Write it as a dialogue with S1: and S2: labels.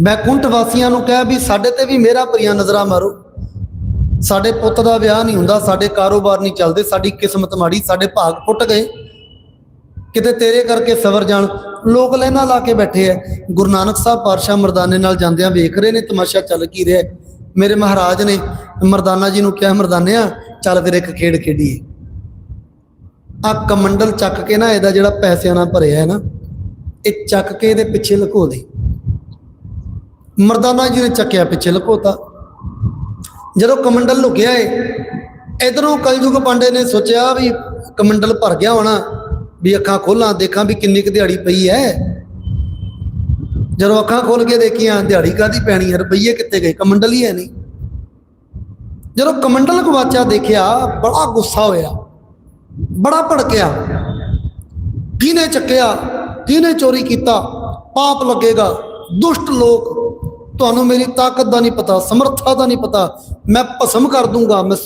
S1: ਮੈਂ ਕੁੰਠ ਵਾਸੀਆਂ ਨੂੰ ਕਿਹਾ ਵੀ ਸਾਡੇ ਤੇ ਵੀ ਮੇਰਾ ਭਰੀਆਂ ਨਜ਼ਰਾਂ ਮਾਰੋ। ਸਾਡੇ ਪੁੱਤ ਦਾ ਵਿਆਹ ਨਹੀਂ ਹੁੰਦਾ, ਸਾਡੇ ਕਾਰੋਬਾਰ ਨਹੀਂ ਚੱਲਦੇ, ਸਾਡੀ ਕਿਸਮਤ ਮਾੜੀ, ਸਾਡੇ ਭਾਗ ਫੁੱਟ ਗਏ। ਕਿਤੇ ਤੇਰੇ ਕਰਕੇ ਸਵਰ ਜਾਣ, ਲੋਕ ਲੈਣਾ ਲਾ ਕੇ ਬੈਠੇ ਐ। ਗੁਰੂ ਨਾਨਕ ਸਾਹਿਬ ਪਾਤਸ਼ਾਹ ਮਰਦਾਨੇ ਨਾਲ ਜਾਂਦਿਆਂ ਵੇਖ ਰਹੇ ਨੇ, ਤਮਾਸ਼ਾ ਚੱਲ ਕੀ ਰਿਹਾ ਮੇਰੇ ਮਹਾਰਾਜ ਨੇ ਮਰਦਾਨਾ ਜੀ ਨੂੰ ਕਿਹਾ, ਮਰਦਾਨਿਆ, ਚੱਲ ਫਿਰ ਇੱਕ ਖੇਡ ਖੇਡੀਏ। ਆ ਕਮੰਡਲ ਚੱਕ ਕੇ ਨਾ, ਇਹਦਾ ਜਿਹੜਾ ਪੈਸਿਆਂ ਨਾਲ ਭਰਿਆ ਹੈ ਨਾ, ਇਹ ਚੱਕ ਕੇ ਇਹਦੇ ਪਿੱਛੇ ਲਕੋ ਦੇ। ਮਰਦਾਨਾ ਜੀ ਨੇ ਚੱਕਿਆ ਪਿੱਛੇ ਲੁਕੋਤਾ। ਜਦੋਂ ਕਮੰਡਲ ਲੁਕਿਆ ਏ, ਇਧਰੋਂ ਕਲਯੁਗ ਪਾਂਡੇ ਨੇ ਸੋਚਿਆ ਵੀ ਕਮੰਡਲ ਭਰ ਗਿਆ ਹੋਣਾ, ਵੀ ਅੱਖਾਂ ਖੋਲਾਂ, ਦੇਖਾਂ ਵੀ ਕਿੰਨੀ ਕੁ ਦਿਹਾੜੀ ਪਈ ਐ। ਜਦੋਂ ਅੱਖਾਂ ਖੋਲ ਕੇ ਦੇਖੀਆਂ, ਦਿਹਾੜੀ ਕਾਦੀ ਪੈਣੀ ਹੈ ਰੁਪਈਏ ਕਿੱਥੇ ਗਏ, ਕਮੰਡਲ ਹੀ ਹੈ ਨਹੀਂ। ਜਦੋਂ ਕਮੰਡਲ ਗਵਾਚਾ ਦੇਖਿਆ, ਬੜਾ ਗੁੱਸਾ ਹੋਇਆ, ਬੜਾ ਭੜਕਿਆ। ਕਿਹਨੇ ਚੱਕਿਆ, ਕਿਹਨੇ ਚੋਰੀ ਕੀਤਾ, ਪਾਪ ਲੱਗੇਗਾ, ਦੁਸ਼ਟ ਲੋਕ ਤੁਹਾਨੂੰ ਮੇਰੀ ਤਾਕਤ ਦਾ ਨਹੀਂ ਪਤਾ, ਸਮਰੱਥਾ ਦਾ ਨਹੀਂ ਪਤਾ। ਮੈਂ ਭਸਮ ਕਰ ਦੂੰਗਾ, ਮੈਂ